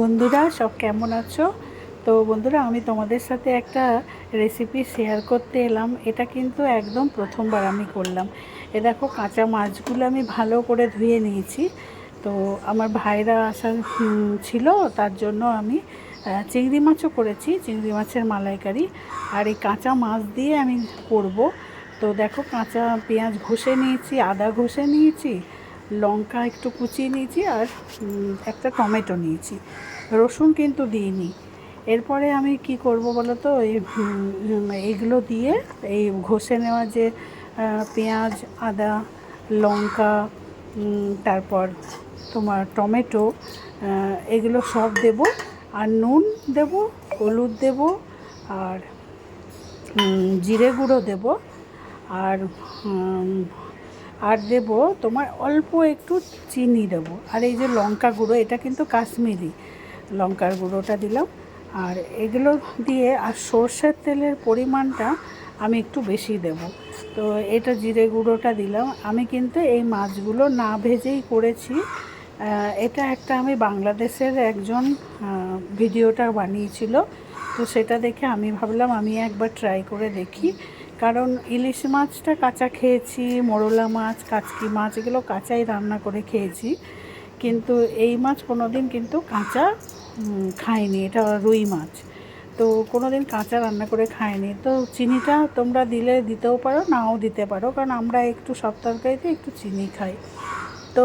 বন্ধুরা, সব কেমন আছো? তো বন্ধুরা, আমি তোমাদের সাথে একটা রেসিপি শেয়ার করতে এলাম। এটা কিন্তু একদম প্রথমবার আমি করলাম। এ দেখো, কাঁচা মাছগুলো আমি ভালো করে ধুয়ে নিয়েছি। তো আমার ভাইরা আসার ছিল, তার জন্য আমি চিংড়ি মাছও করেছি, চিংড়ি মাছের মালাইকারি। আর এই কাঁচা মাছ দিয়ে আমি করব। তো দেখো, কাঁচা পেঁয়াজ ঘষে নিয়েছি, আদা ঘষে নিয়েছি লঙ্কা একটু কুচিয়ে নিয়েছি আর একটা টমেটো নিয়েছি। রসুন কিন্তু দিইনি। এরপরে আমি কি করব বলো তো এই উম, এগুলো দিয়ে এই ঘষে নেওয়া যে পেঁয়াজ আদা লঙ্কা তারপর তোমার টমেটো এগুলো সব দেব। আর নুন দেব হলুদ দেব আর জিরে গুঁড়ো দেব। আর আর দেব তোমার অল্প একটু চিনি দেব। আর এই যে লঙ্কা গুঁড়ো, এটা কিন্তু কাশ্মীরি লঙ্কার গুঁড়োটা দিলাম। আর এগুলো দিয়ে, আর সর্ষের তেলের পরিমাণটা আমি একটু বেশি দেব। তো এটা জিরে গুঁড়োটা দিলাম। আমি কিন্তু এই মাছগুলো না ভেজেই করেছি। এটা একটা আমি বাংলাদেশের একজন ভিডিওটা বানিয়েছিল। তো সেটা দেখে আমি ভাবলাম, আমি একবার ট্রাই করে দেখি। কারণ ইলিশ মাছটা কাঁচা খেয়েছি, মোরলা মাছ, কাচকি মাছ, এগুলো কাঁচাই রান্না করে খেয়েছি। কিন্তু এই মাছ কোনো দিন কিন্তু কাঁচা খাইনি, এটা রুই মাছ। তো কোনো দিন কাঁচা রান্না করে খাইনি। তো চিনিটা তোমরা দিলে দিতেও পারো, নাও দিতে পারো, কারণ আমরা একটু সব তরকারিতে একটু চিনি খাই। তো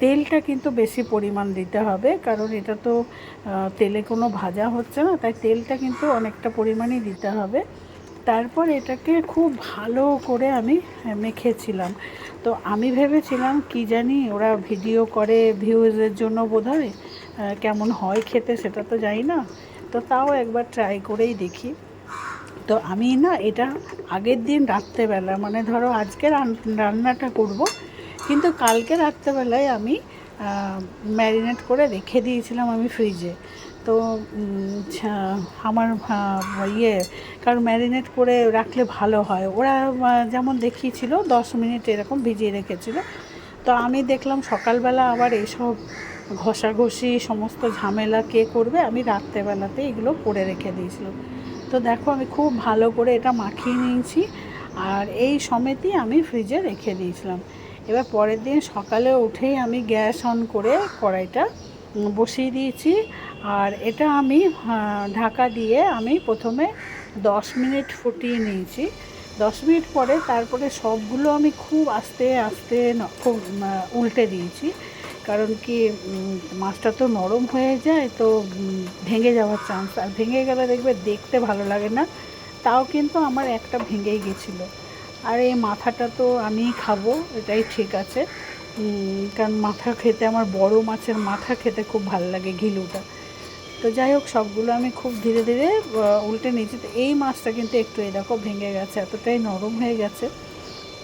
তেলটা কিন্তু বেশি পরিমাণ দিতে হবে, কারণ এটা তো তেলে কোনো ভাজা হচ্ছে না, তাই তেলটা কিন্তু অনেকটা পরিমাণই দিতে হবে। তারপর এটাকে খুব ভালো করে আমি মেখেছিলাম। তো আমি ভেবেছিলাম কি জানি ওরা ভিডিও করে ভিউজের জন্য আহ, কেমন হয় খেতে সেটা তো জানি না। তো তাও একবার ট্রাই করেই দেখি। তো আমি না এটা আগের দিন রাত্রেবেলা মানে ধরো আজকে রান- রান্নাটা করব কিন্তু কালকে রাত্রেবেলায় আমি ম্যারিনেট করে রেখে দিয়েছিলাম আমি ফ্রিজে তো আমার ইয়ে কারণ ম্যারিনেট করে রাখলে ভালো হয়। ওরা যেমন দেখিয়েছিল, দশ মিনিট এরকম ভিজিয়ে রেখেছিল। তো আমি দেখলাম সকালবেলা আবার এসব ঘষাঘষি, সমস্ত ঝামেলা কে করবে, আমি রাত্রেবেলাতে এগুলো করে রেখে দিয়েছিলাম। তো দেখো, আমি খুব ভালো করে এটা মাখিয়ে নিয়েছি। আর এই সমেতই আমি ফ্রিজে রেখে দিয়েছিলাম। এবার পরের দিন সকালে উঠেই আমি গ্যাস অন করে কড়াইটা বসিয়ে দিয়েছি। আর এটা আমি ঢাকা দিয়ে আমি প্রথমে দশ মিনিট ফুটিয়ে নিয়েছি। দশ মিনিট পরে তারপরে সবগুলো আমি খুব আস্তে আস্তে খুব উল্টে দিয়েছি। কারণ কি মাছটা তো নরম হয়ে যায় তো ভেঙে যাওয়ার চান্স আর ভেঙে গেলে দেখবে দেখতে ভালো লাগে না। তাও কিন্তু আমার একটা ভেঙেই গেছিল। আর এই মাথাটা তো আমিই খাব, এটাই ঠিক আছে। কারণ মাথা খেতে, আমার বড় মাছের মাথা খেতে খুব ভালো লাগে ঘিলুটা। তো যাই হোক, সবগুলো আমি খুব ধীরে ধীরে উল্টে নিয়েছি। তো এই মাছটা কিন্তু একটু দেখো ভেঙে গেছে, এতটাই নরম হয়ে গেছে।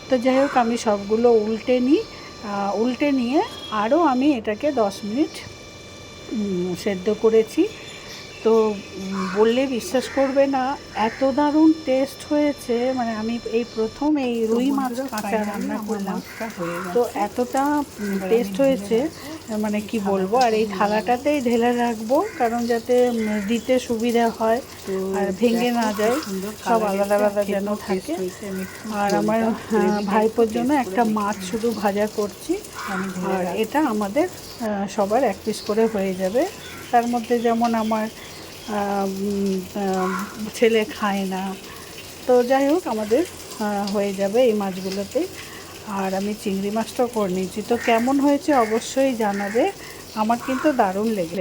তো যাই হোক, আমি সবগুলো উল্টে নিই উল্টে নিয়ে আরও আমি এটাকে দশ মিনিট সেদ্ধ করেছি। তো বললে বিশ্বাস করবে না এত দারুণ টেস্ট হয়েছে মানে আমি এই প্রথম এই রুই মাছ কাঁচা রান্না করলাম। তো এতটা টেস্ট হয়েছে মানে কি বলব আর এই থালাটাতেই ঢেলে রাখব কারণ যাতে দিতে সুবিধা হয় আর ভেঙে না যায় সব আলাদা আলাদা যেন থাকে। আর আমার ভাইপোর জন্য একটা মাছ শুধু ভাজা করছি আর এটা আমাদের সবার এক পিস করে হয়ে যাবে। তার মধ্যে যেমন আমার ছেলে খায় না। তো যাই হোক, আমাদের হয়ে যাবে এই মাছগুলোতে। আর আমি চিংড়ি মাছটাও করে নিয়েছি। তো কেমন হয়েছে অবশ্যই জানাবে। আমার কিন্তু দারুণ লেগে